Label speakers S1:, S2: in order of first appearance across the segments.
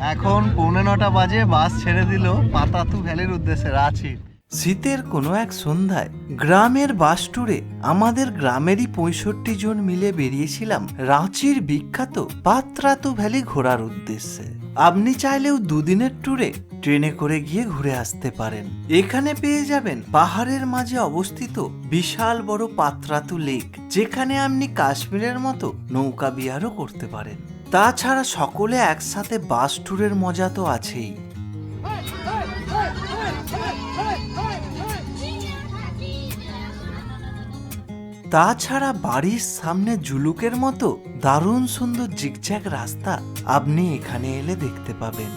S1: এখন পৌনে নটা বাজে, বাস ছেড়ে দিল পাতাতু ভ্যালির উদ্দেশ্যে রাঁচির
S2: শীতের কোনো এক সন্ধ্যায় গ্রামের বাস ট্যুরে আমাদের গ্রামেরই পঁয়ষট্টি জন মিলে বেরিয়েছিলাম রাঁচির বিখ্যাত পাত্রাতু ভ্যালি ঘোরার উদ্দেশ্যে। আপনি চাইলেও দুদিনের ট্যুরে ট্রেনে করে গিয়ে ঘুরে আসতে পারেন। এখানে পেয়ে যাবেন পাহাড়ের মাঝে অবস্থিত বিশাল বড় পাত্রাতু লেক, যেখানে আপনি কাশ্মীরের মতো নৌকা বিহারও করতে পারেন। তাছাড়া সকলে একসাথে বাস ট্যুরের মজা তো আছেই। তাছাড়া বাড়ির সামনে জুলুকের মতো দারুণ সুন্দর জিগজ্যাগ রাস্তা আপনি এখানে এলে দেখতে পাবেন।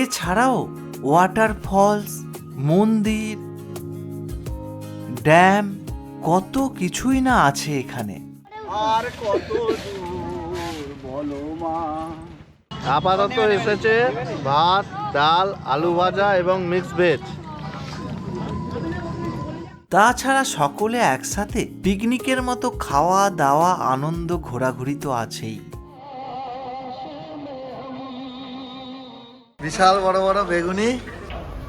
S2: এছাড়াও ওয়াটার ফলস মন্দির, ড্যাম কত কিছুই না আছে এখানে।
S1: আর কত বলো মা। আপাতত এসেছে ভাত ডাল আলু ভাজা এবং মিক্স ভেজ
S2: তাছাড়া সকলে একসাথে পিকনিকের মতো খাওয়া দাওয়া আনন্দ ঘোরাঘুরি তো আছেই।
S1: বিশাল বড় বড় বেগুনি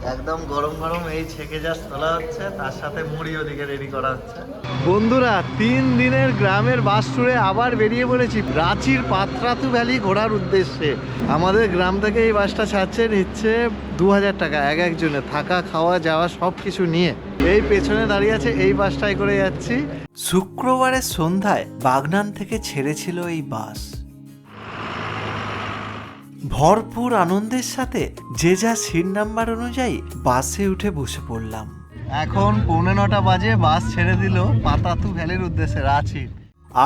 S1: একদম গরম গরম এই ছেঁকে জাস্ট তোলা হচ্ছে তার সাথে মুড়ি ওদিকে রেডি করা হচ্ছে। বন্ধুরা তিন দিনের গ্রামের বাস ট্যুরে আবার বেরিয়ে পড়েছি রাঁচির পাত্রাতু ভ্যালি ঘোরার উদ্দেশ্যে। আমাদের গ্রাম থেকে এই বাসটা ছাড়ছে নিচ্ছে দু হাজার টাকা এক একজনে থাকা খাওয়া যাওয়া সব কিছু নিয়ে। এই পেছনে দাঁড়িয়ে আছে এই বাসটায় করে যাচ্ছি।
S2: শুক্রবারের সন্ধ্যায় বাগনান থেকে ছেড়েছিল এই বাস। ভরপুর আনন্দের সাথে যে যা সিট নাম্বার অনুযায়ী বাসে উঠে বসে পড়লাম।
S1: এখন পৌনে নটা বাজে বাস ছেড়ে দিল পাতাতু ভ্যালির উদ্দেশ্যে রাঁচির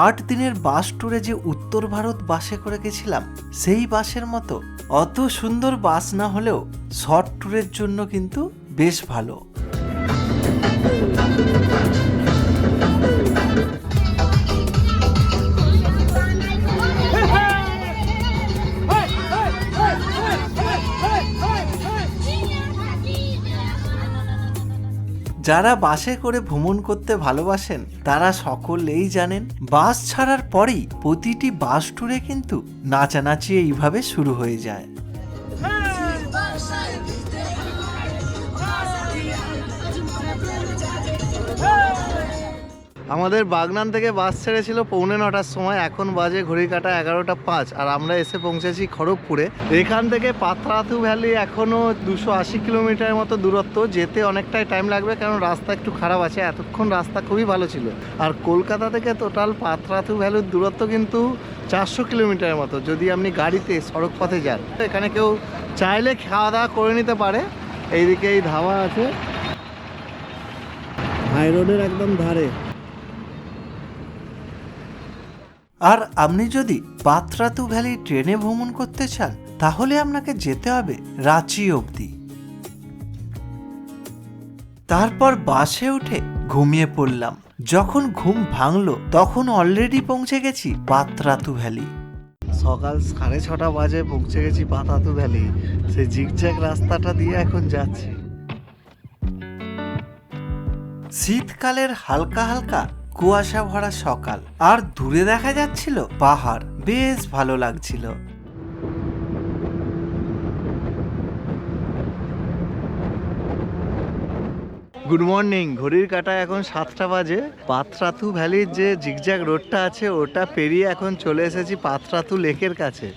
S2: আট দিনের বাস ট্যুরে যে উত্তর ভারত বাসে করে গেছিলাম সেই বাসের মতো অত সুন্দর বাস না হলেও শর্ট ট্যুরের জন্য কিন্তু বেশ ভালো। যারা বাসে করে ভ্রমণ করতে ভালোবাসেন, তারা সকলেই জানেন, বাস ছাড়ার পরেই প্রতিটি বাস ট্যুরে কিন্তু নাচানাচি এইভাবে শুরু হয়ে যায়।
S1: আমাদের বাগনান থেকে বাস ছেড়েছিল পৌনে নটার সময়, এখন বাজে ঘড়ি কাটা এগারোটা পাঁচ, আর আমরা এসে পৌঁছেছি খড়গপুরে। এখান থেকে পাত্রাথু ভ্যালি এখনও দুশো আশি কিলোমিটারের মতো দূরত্ব, যেতে অনেকটাই টাইম লাগবে, কারণ রাস্তা একটু খারাপ আছে, এতক্ষণ রাস্তা খুবই ভালো ছিল। আর কলকাতা থেকে টোটাল পাত্রাথু ভ্যালির দূরত্ব কিন্তু চারশো কিলোমিটারের মতো, যদি আপনি গাড়িতে সড়ক পথে যান। এখানে কেউ চাইলে খাওয়া দাওয়া করে নিতে পারে। এইদিকে এই ধাবা আছে। হাই রোডের একদম ধারে।
S2: আর আপনি যদি পাত্রাতু ভ্যালি ট্রেনে ভ্রমণ করতে চান তাহলে আপনাকে যেতে হবে রাঁচি অবধি। তারপর বাসে উঠে ঘুমিয়ে পড়লাম। যখন ঘুম ভাঙলো তখন অলরেডি পৌঁছে গেছি পাত্রাতু ভ্যালি।
S1: সকাল সাড়ে ছটা বাজে পৌঁছে গেছি পাতাতু ভ্যালি। সেই জিগজ্যাগ রাস্তাটা দিয়ে এখন যাচ্ছি।
S2: শীতকালের হালকা হালকা কুয়াশা ভরা সকাল। আর দূরে দেখা যাচ্ছিল পাহাড়। বেশ ভালো লাগছিল।
S1: গুড মর্নিং ঘড়ির কাটা এখন সাতটা বাজে। পাত্রাতু ভ্যালির যে জিগজ্যাগ রোডটা আছে, ওটা পেরিয়ে এখন চলে এসেছি পাত্রাতু লেকের কাছে।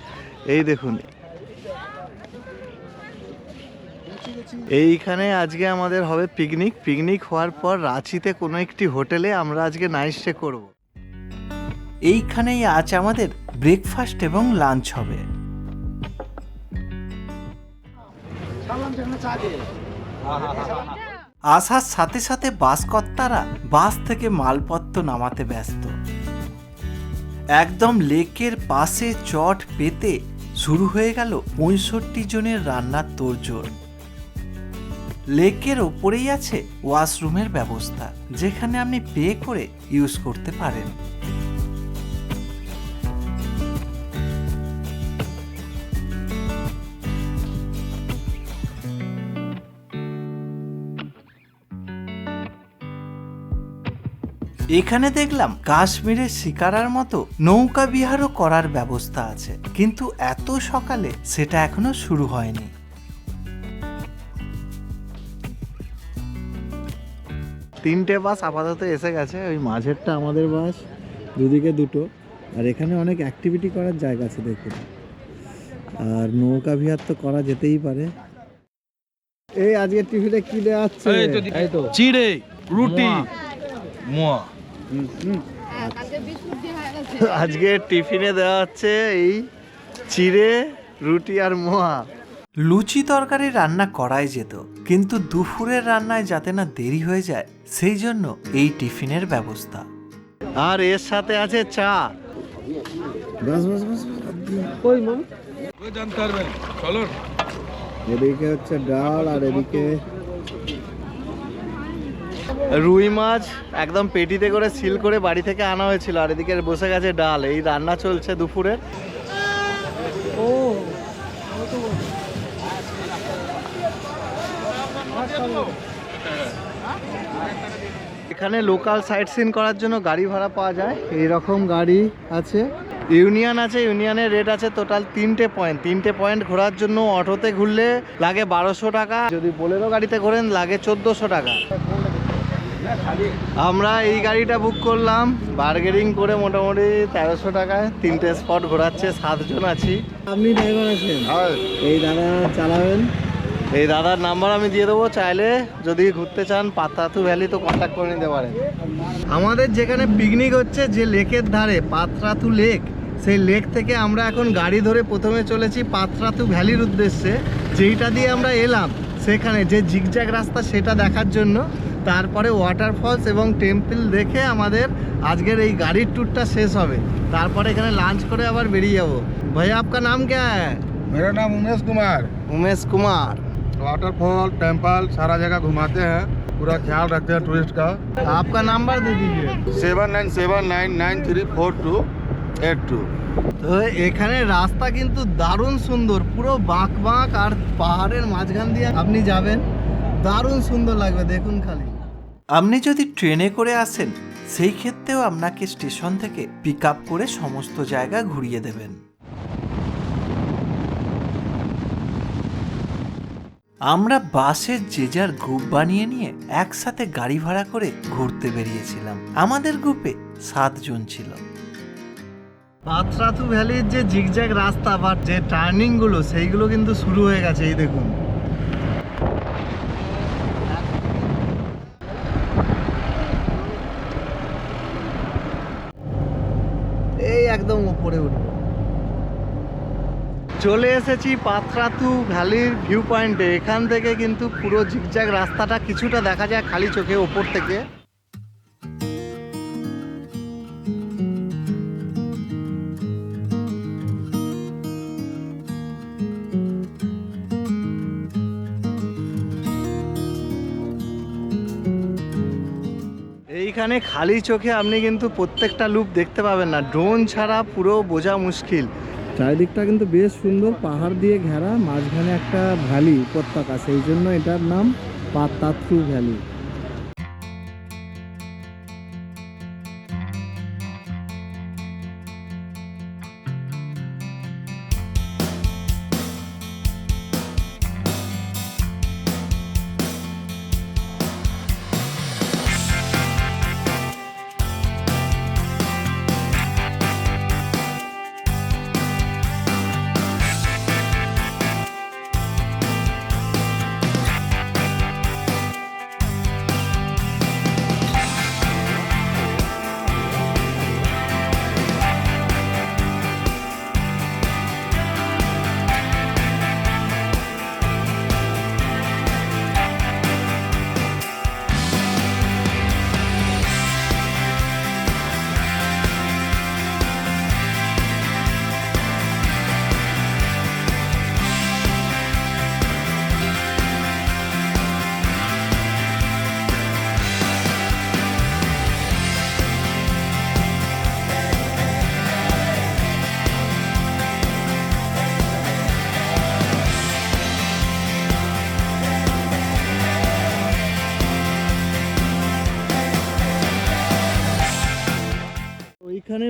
S1: এই দেখুন এইখানে আজকে আমাদের হবে পিকনিক পিকনিক হওয়ার পর রাঁচিতে কোনো একটি হোটেলে আমরা আজকে নাইট স্টে করব।
S2: এইখানেই আজ আমাদের ব্রেকফাস্ট এবং লাঞ্চ হবে। আসার সাথে সাথে বাস কর্তারা বাস থেকে মালপত্র নামাতে ব্যস্ত। একদম লেকের পাশে চট পেতে শুরু হয়ে গেল পঁয়ষট্টি জনের রান্নার তোড়জোড়। লেকের ওপরেই আছে ওয়াশরুমের ব্যবস্থা, যেখানে আপনি পে করে ইউজ করতে পারেন। এখানে দেখলাম কাশ্মীরের শিকারার মতো নৌকা বিহারও করার ব্যবস্থা আছে, কিন্তু এত সকালে সেটা এখনও শুরু হয়নি।
S1: তিনটে বাস আপাতত এসে গেছে ওই মাঝেরটা আমাদের বাস দুদিকে দুটো। আর এখানে অনেক অ্যাক্টিভিটি করার জায়গা আছে দেখুন। আর নৌকা বিহার তো করা যেতেই পারে। এই আজকের টিভিতে কি দেওয়া হচ্ছে?
S3: চিড়ে রুটি। মোয়া।
S1: আজকে টিফিনে দেওয়া হচ্ছে এই চিড়ে রুটি আর মোয়া।
S2: লুচি তরকারি রান্না করাই যেত কিন্তু দুপুরের রান্নায় যাতে না দেরি হয়ে যায় সেই জন্য এই টিফিনের ব্যবস্থা।
S1: আর এর সাথে আছে চা। এদিকে হচ্ছে ডাল আর এদিকে রুই মাছ একদম পেটিতে করে সিল করে বাড়ি থেকে আনা হয়েছিল আর এদিকে বসে গেছে ডাল। এই রান্না চলছে দুপুরে এখানে লোকাল সাইট সিন করার জন্য গাড়ি ভাড়া পাওয়া যায়। এই রকম গাড়ি আছে। ইউনিয়ন আছে ইউনিয়নের রেট আছে টোটাল তিনটে পয়েন্ট তিনটে পয়েন্ট ঘোরার জন্য অটোতে ঘুরলে লাগে বারোশো টাকা। যদি বোলেরো গাড়িতে ঘোরেন লাগে চোদ্দোশো টাকা। আমরা এই গাড়িটা বুক করলাম। বার্গেনিং করে মোটামুটি তেরোশো টাকায় তিনটে স্পট ঘোরাচ্ছে সাতজন আছি। আপনি ড্রাইভার আছেন? এই দাদা চালাবেন? এই দাদার নাম্বার আমি দিয়ে দেবো চাইলে যদি ঘুরতে চান পাতাতু ভ্যালি তো কন্ট্যাক্ট করে নিতে পারেন। আমাদের যেখানে পিকনিক হচ্ছে যে লেকের ধারে পাতরাতু লেক সেই লেক থেকে আমরা এখন গাড়ি ধরে প্রথমে চলেছি পাতরাতু ভ্যালির উদ্দেশ্যে। যেইটা দিয়ে আমরা এলাম সেখানে যে জিগজাগ রাস্তা সেটা দেখার জন্য। তারপরে ওয়াটারফলস এবং টেম্পল দেখে আমাদের আজকের এই গাড়ির ট্যুরটা শেষ হবে। তারপরে এখানে লাঞ্চ করে আবার বেরিয়ে যাব। ভাইয়া আপনার নাম কে?
S3: মেরা নাম উমেশ কুমার
S1: উমেশ কুমার
S3: वाटरफॉल टेम्पल सारा जगह घुमाते हैं पूरा ख्याल रखते हैं टूरिस्ट का
S1: आपका नंबर दे दीजिए
S3: seven nine seven nine nine three four two eight two
S1: তো এখানে রাস্তা কিন্তু দারুণ সুন্দর পুরো বাঁক বাঁক আর পাহাড়ের মাঝখান দিয়ে আপনি যাবেন দারুণ সুন্দর লাগবে দেখুন খালি
S2: আপনি যদি ট্রেনে করে আসেন সেই ক্ষেত্রেও আপনাকে স্টেশন থেকে পিক আপ করে সমস্ত জায়গা ঘুরিয়ে দেবেন আমরা বাসের যে যার গ্রুপ বানিয়ে নিয়ে একসাথে গাড়ি ভাড়া করে ঘুরতে বেরিয়েছিলাম। আমাদের গ্রুপে সাতজন ছিল।
S1: পাথরাথু ভ্যালির যে জিগজ্যাগ রাস্তা বা যে টার্নিংগুলো, সেইগুলো কিন্তু শুরু হয়ে গেছে, এই দেখুন। এই একদম উপরে উঠবো। চলে এসেছি পাথরাতু ভ্যালির ভিউ পয়েন্টে এখান থেকে কিন্তু পুরো জিগজ্যাগ রাস্তাটা কিছুটা দেখা যায় খালি চোখে ওপর থেকে। এইখানে খালি চোখে আপনি কিন্তু প্রত্যেকটা লুপ দেখতে পাবেন না। ড্রোন ছাড়া পুরো বোঝা মুশকিল। চারিদিকটা কিন্তু বেশ সুন্দর, পাহাড় দিয়ে ঘেরা, মাঝখানে একটা ভ্যালি উপত্যকা, সেই জন্য এটার নাম পাতাত্রু ভ্যালি।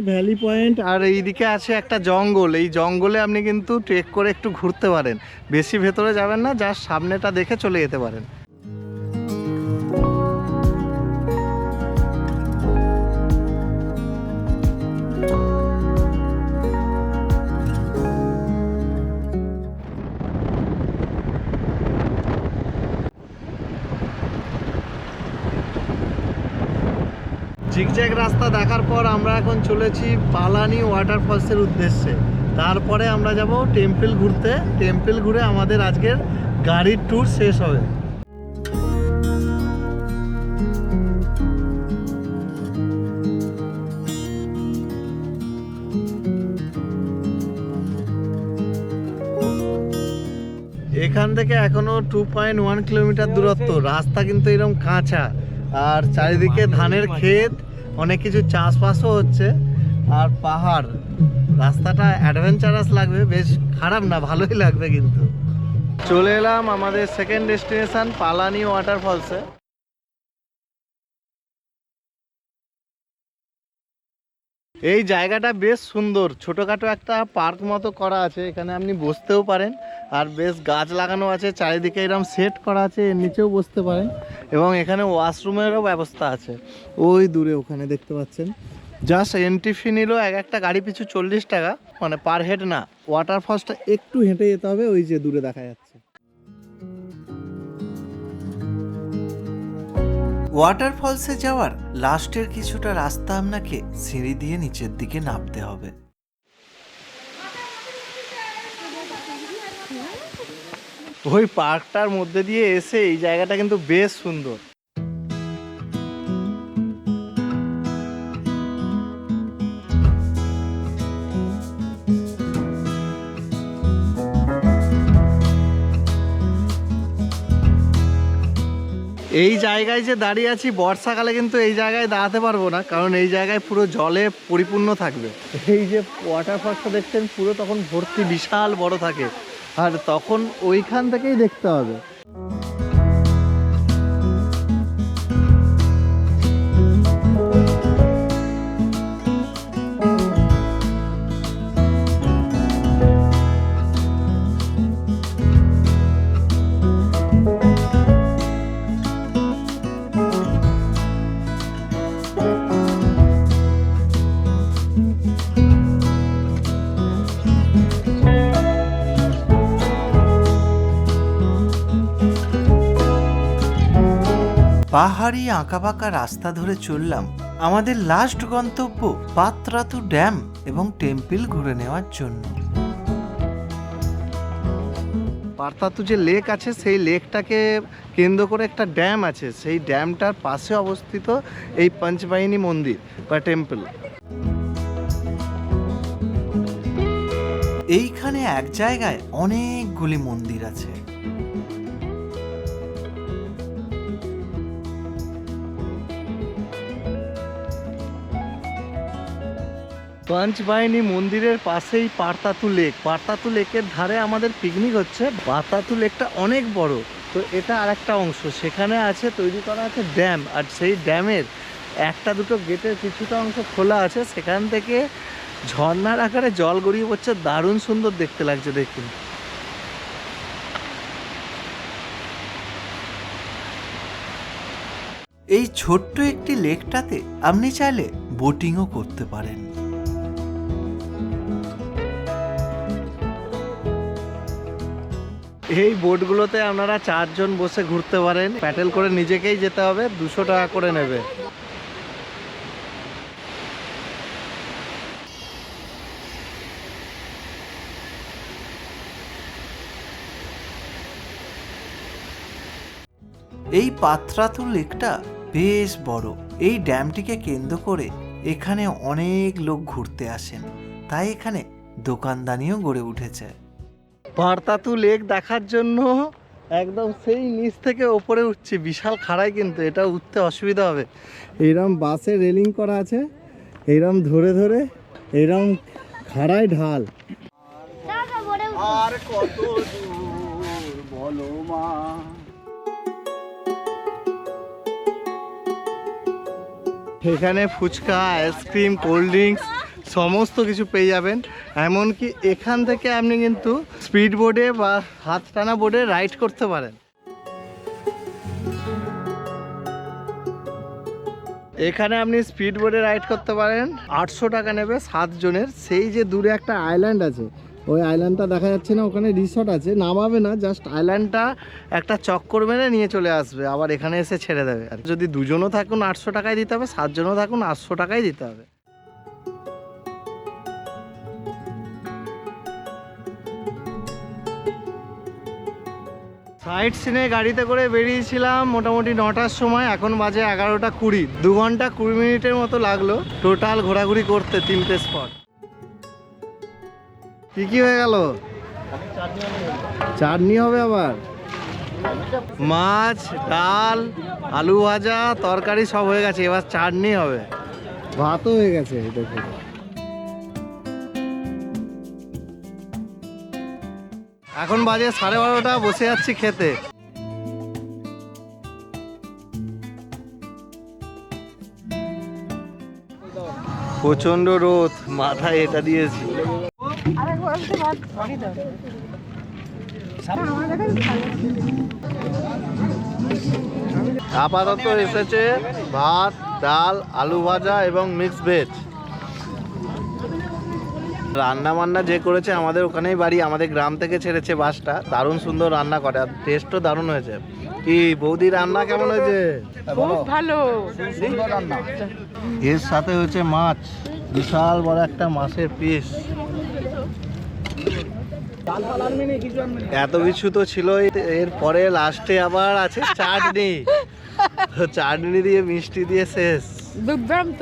S1: ভ্যালি পয়েন্ট আর এইদিকে আছে একটা জঙ্গল। এই জঙ্গলে আপনি কিন্তু ট্রেক করে একটু ঘুরতে পারেন। বেশি ভেতরে যাবেন না যার সামনেটা দেখে চলে যেতে পারেন। রাস্তা দেখার পর আমরা এখন চলেছি পালানি ওয়াটারফলসের উদ্দেশ্যে। তারপরে আমরা যাব টেম্পল ঘুরতে। টেম্পল ঘুরে আমাদের আজকের গাড়ির ট্যুর শেষ হবে। এখান থেকে এখনও টু পয়েন্ট ওয়ান কিলোমিটার দূরত্ব। রাস্তা কিন্তু এরকম কাঁচা। আর চারিদিকে ধানের ক্ষেত। অনেক কিছু চাষবাসও হচ্ছে, আর পাহাড়। রাস্তাটা অ্যাডভেঞ্চারাস লাগবে, বেশ খারাপ না, ভালোই লাগবে কিন্তু। চলে এলাম আমাদের সেকেন্ড ডেস্টিনেশন পালানি ওয়াটারফলসে এই জায়গাটা বেশ সুন্দর, ছোটোখাটো একটা পার্ক মতো করা আছে, এখানে আপনি বসতেও পারেন। আর বেশ গাছ লাগানো আছে, চারিদিকে এরকম সেট করা আছে, এর নিচেও বসতে পারেন। এবং এখানে ওয়াশরুমেরও ব্যবস্থা আছে। ওই দূরে ওখানে দেখতে পাচ্ছেন। জাস্ট এন্ট্রি ফি নিল এক একটা গাড়ি পিছু চল্লিশ টাকা। মানে পার হেড না। ওয়াটার ফলসটা একটু হেঁটে যেতে হবে, ওই যে দূরে দেখা যাচ্ছে।
S2: ওয়াটার ফলসে যাওয়ার লাস্টের কিছুটা রাস্তা আপনাকে সিঁড়ি দিয়ে নিচের দিকে নামতে হবে।
S1: ওই পার্কটার মধ্যে দিয়ে এসে এই জায়গাটা কিন্তু বেশ সুন্দর। এই জায়গায় যে দাঁড়িয়ে আছি, বর্ষাকালে কিন্তু এই জায়গায় দাঁড়াতে পারব না, কারণ এই জায়গায় পুরো জলে পরিপূর্ণ থাকবে। এই যে ওয়াটারফলসটা দেখছেন, পুরো তখন ভর্তি, বিশাল বড় থাকে। আর তখন ওইখান থেকেই দেখতে হবে।
S2: পাহাড়ি আঁকাবাঁকা রাস্তা ধরে চললাম। আমাদের লাস্ট গন্তব্য পাত্রাতু ড্যাম এবং টেম্পল ঘুরে নেওয়ার জন্য।
S1: পার্তাতু যে লেক আছে সেই লেকটাকে কেন্দ্র করে একটা ড্যাম আছে। সেই ড্যামটার পাশে অবস্থিত এই পঞ্চবাহিনী মন্দির বা টেম্পল।
S2: এইখানে এক জায়গায় অনেকগুলি মন্দির আছে।
S1: পঞ্চবাহিনী মন্দিরের পাশেই পার্তাতু লেক। পার্তাতু লেকের ধারে আমাদের পিকনিক হচ্ছে। পার্তাতু লেকটা অনেক বড়। তো এটা আরেকটা অংশ। সেখানে আছে, তৈরি করা আছে ড্যাম আর সেই ড্যামের একটা দুটো গেটের কিছুটা অংশ খোলা আছে। সেখান থেকে ঝর্নার আকারে জল গড়িয়ে পড়ছে। দারুণ সুন্দর দেখতে লাগছে, দেখুন।
S2: এই ছোট্ট একটি লেকটাতে আপনি চাইলে বোটিংও করতে পারেন।
S1: এই বোটগুলোতে আপনারা চারজন বসে ঘুরতে পারেন। প্যাটেল করে নিজেকেই যেতে হবে, দুশো টাকা করে নেবে।
S2: এই পাত্রাতু লেকটা বেশ বড়। এই ড্যামটিকে কেন্দ্র করে এখানে অনেক লোক ঘুরতে আসেন। তাই এখানে দোকানদানিও গড়ে উঠেছে।
S1: পার্তাতু লেক দেখার জন্য একদম সেই নিচ থেকে ওপরে উঠছি। বিশাল খাড়াই কিন্তু এটা উঠতে অসুবিধা হবে। এইরকম বাসে রেলিং করা আছে এইরকম ধরে ধরে এইরকম খাড়াই ঢাল। আর কত বলো মা। এখানে ফুচকা আইসক্রিম কোল্ড ড্রিঙ্কস সমস্ত কিছু পেয়ে যাবেন। এমনকি এখান থেকে আপনি কিন্তু স্পিড বোর্ডে বা হাত টানা বোর্ডে রাইড করতে পারেন। এখানে আপনি স্পিড বোর্ডে রাইড করতে পারেন। আটশো টাকা নেবে সাত জনের সেই যে দূরে একটা আইল্যান্ড আছে, ওই আইল্যান্ডটা দেখা যাচ্ছে না, ওখানে রিসর্ট আছে। নামাবে না, জাস্ট আইল্যান্ডটা একটা চক্কর মেরে নিয়ে চলে আসবে। আবার এখানে এসে ছেড়ে দেবে আর যদি দুজনও থাকুন, আটশো টাকায় দিতে হবে, সাতজনও থাকুন, আটশো টাকায় দিতে হবে। সাইড সিনে গাড়িতে করে বেরিয়েছিলাম মোটামুটি নটার সময়, এখন বাজে এগারোটা কুড়ি। দু ঘণ্টা কুড়ি মিনিটের মতো লাগল টোটাল ঘোরাঘুরি করতে তিনটে স্পট কি কি হয়ে গেল? চাটনি হবে আবার? মাছ, ডাল, আলু ভাজা, তরকারি সব হয়ে গেছে, এবার চাটনি হবে। ভাতও হয়ে গেছে, দেখুন। এখন বাজে সাড়ে বারোটা, বসে যাচ্ছি খেতে। প্রচণ্ড রোদ, মাথায় এটা দিয়েছি। আপাতত এসেছে ভাত, ডাল, আলু ভাজা এবং মিক্স ভেজ রান্না বান্না যে করেছে আমাদের ওখানেই বাড়ি আমাদের গ্রাম থেকে ছেড়েছে বাসটা। দারুণ সুন্দর রান্না করে আর টেস্টও দারুণ হয়েছে। কি বৌদি রান্না কেমন হয়েছে?
S4: খুব ভালো।
S1: এর সাথে হয়েছে মাছ বিশাল বড় একটা মাছের পিস এত কিছু তো ছিলই এর পরে লাস্টে আবার আছে চাটনি। চাটনি দিয়ে মিষ্টি দিয়ে শেষ।
S4: দুর্দান্ত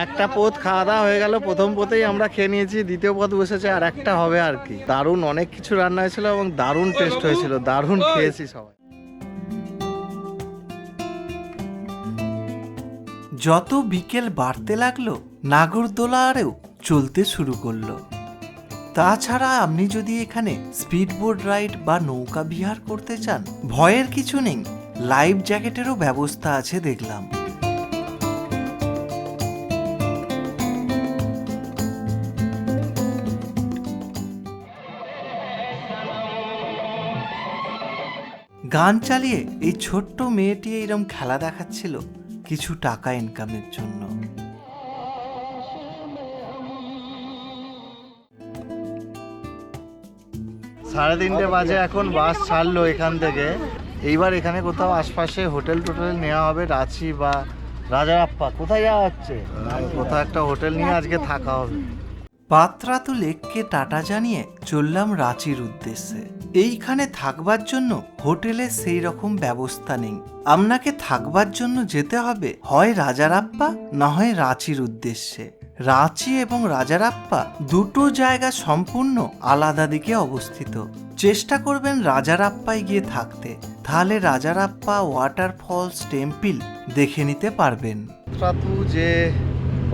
S1: একটা পথ খাওয়া দাওয়া হয়ে গেল, প্রথম পথেই আমরা খেয়ে নিয়েছি, দ্বিতীয় পথ বসেছে, আর একটা হবে আর কি। দারুণ অনেক কিছু রান্না হয়েছিল এবং দারুণ টেস্ট হয়েছিল, দারুণ খেয়েছি সবাই।
S2: যত বিকেল বাড়তে লাগল, নাগরদোলা আরেও চলতে শুরু করল। তাছাড়া আপনি যদি এখানে স্পিডবোট রাইড বা নৌকা বিহার করতে চান, ভয়ের কিছু নেই, লাইফ জ্যাকেটেরও ব্যবস্থা আছে দেখলাম। গান চালিয়ে এই ছোট্ট মেয়েটি এইরকম খেলা দেখাচ্ছিল কিছু টাকা ইনকামের জন্য।
S1: সাড়ে তিনটে বাজে এখন বাস ছাড়লো এখান থেকে। এইবার এখানে কোথাও আশপাশে হোটেল টোটেল নেওয়া হবে রাঁচি বা রাজারাপ্পা। কোথায় যাওয়া হচ্ছে? কোথাও একটা হোটেল নিয়ে আজকে থাকা হবে।
S2: পাত্রাতু লেককে টাটা জানিয়ে চললাম রাঁচির উদ্দেশ্যে। এইখানে থাকবার জন্য হোটেলে সেই রকম ব্যবস্থা নেই। আপনাকে থাকবার জন্য যেতে হবে হয় রাজারাপ্পা, না হয় রাঁচির উদ্দেশ্যে। রাঁচি এবং রাজারাপ্পা দুটো জায়গা সম্পূর্ণ আলাদা দিকে অবস্থিত। চেষ্টা করবেন রাজারাপ্পায় গিয়ে থাকতে। তাহলে রাজার রাজারাপ্পা ওয়াটারফলস টেম্পল দেখে নিতে পারবেন।
S1: যে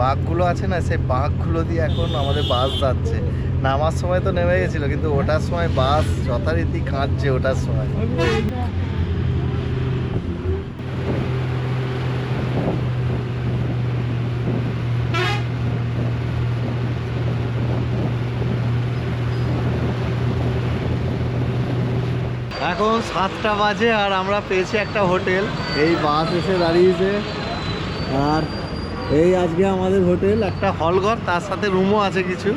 S1: বাঘগুলো আছে না, সেই বাঘগুলো দিয়ে এখন আমাদের বাস যাচ্ছে। নামার সময় তো নেমে গেছিল, কিন্তু ওটার সময় বাস যথারীতি কাঁদছে ওটার সময়। এখন সাতটা বাজে আর আমরা পেয়েছি একটা হোটেল। এই বাস এসে দাঁড়িয়েছে। আর এই আজকে আমাদের হোটেল, একটা হলঘর তার সাথে রুমও আছে কিছু।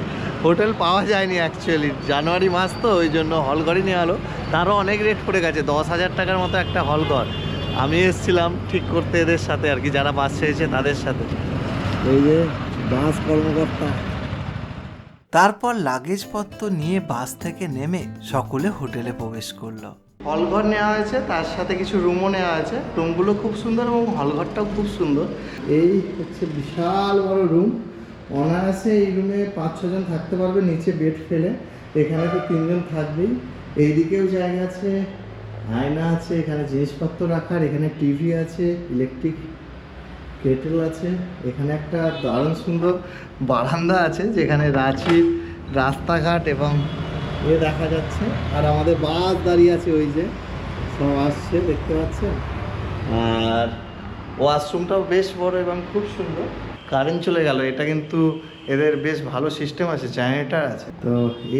S1: হোটেল পাওয়া যায়নি অ্যাকচুয়ালি জানুয়ারি মাস তো, ওই জন্য হলঘরই নেওয়া হলো। তারও অনেক রেট পড়ে গেছে, দশ হাজার টাকার মতো একটা হলঘর আমি এসেছিলাম ঠিক করতে এদের সাথে আর কি, যারা বাস ছেড়েছে তাদের সাথে। এই যে বাস কর্মকর্তা।
S2: তারপর লাগেজপত্র নিয়ে বাস থেকে নেমে সকলে হোটেলে প্রবেশ করল।
S1: হলঘর নেওয়া হয়েছে, তার সাথে কিছু রুমও নেওয়া আছে। রুমগুলো খুব সুন্দর এবং হলঘরটাও খুব সুন্দর। এই হচ্ছে বিশাল বড় রুম অনায়াসে এই রুমে পাঁচ ছজন থাকতে পারবে, নিচে বেড ফেলে। এখানে তো তিনজন থাকবেই। এইদিকেও জায়গা আছে, আয়না আছে, এখানে জিনিসপত্র রাখার, এখানে টিভি আছে ইলেকট্রিক কেটেল আছে। এখানে একটা দারুণ সুন্দর বারান্দা আছে, যেখানে রাঁচির রাস্তাঘাট এবং এ দেখা যাচ্ছে। আর আমাদের বাস দাঁড়িয়ে আছে ওই যে সব আসছে দেখতে পাচ্ছেন? আর ওয়াশরুমটাও বেশ বড় এবং খুব সুন্দর। কারেন্ট চলে গেল এটা কিন্তু এদের বেশ ভালো সিস্টেম আছে জেনারেটার আছে। তো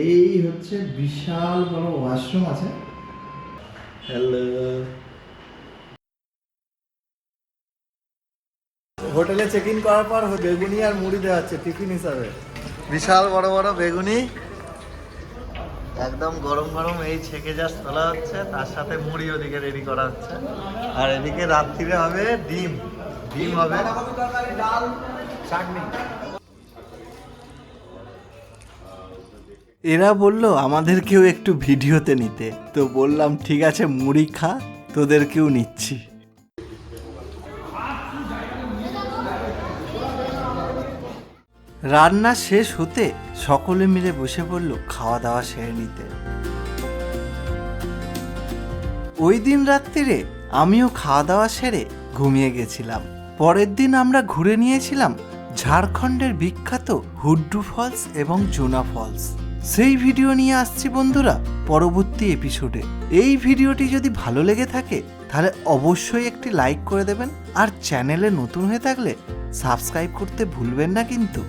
S1: এই হচ্ছে বিশাল বড় ওয়াশরুম আছে। হ্যালো। হোটেলে চেক ইন করার পর বেগুনি আর মুড়ি দেওয়া হচ্ছে টিফিন হিসাবে। বিশাল বড় বড় বেগুনি। একদম গরম গরম এই ছেঁকে জাস্ট তোলা হচ্ছে, তার সাথে মুড়ি ওদিকে রেডি করা হচ্ছে। আর এদিকে রাত্রিরে হবে ডিম। ডিম হবে
S2: এরা বলল, আমাদেরকেও একটু ভিডিওতে নিতে। তো বললাম, ঠিক আছে, মুড়ি খা, তোদেরকেও নিচ্ছি। রান্না শেষ হতে সকলে মিলে বসে পড়ল খাওয়া দাওয়া সেরে নিতে। ওই দিন রাত্রিরে আমিও খাওয়া দাওয়া সেরে ঘুমিয়ে গেছিলাম। পরের দিন আমরা ঘুরে নিয়েছিলাম ঝাড়খণ্ডের বিখ্যাত হুড্ডু ফলস এবং জোনা ফলস। সেই ভিডিও নিয়ে আসছি বন্ধুরা পরবর্তী এপিসোডে এই ভিডিওটি যদি ভালো লেগে থাকে, তাহলে অবশ্যই একটি লাইক করে দেবেন। আর চ্যানেলে নতুন হয়ে থাকলে সাবস্ক্রাইব করতে ভুলবেন না কিন্তু।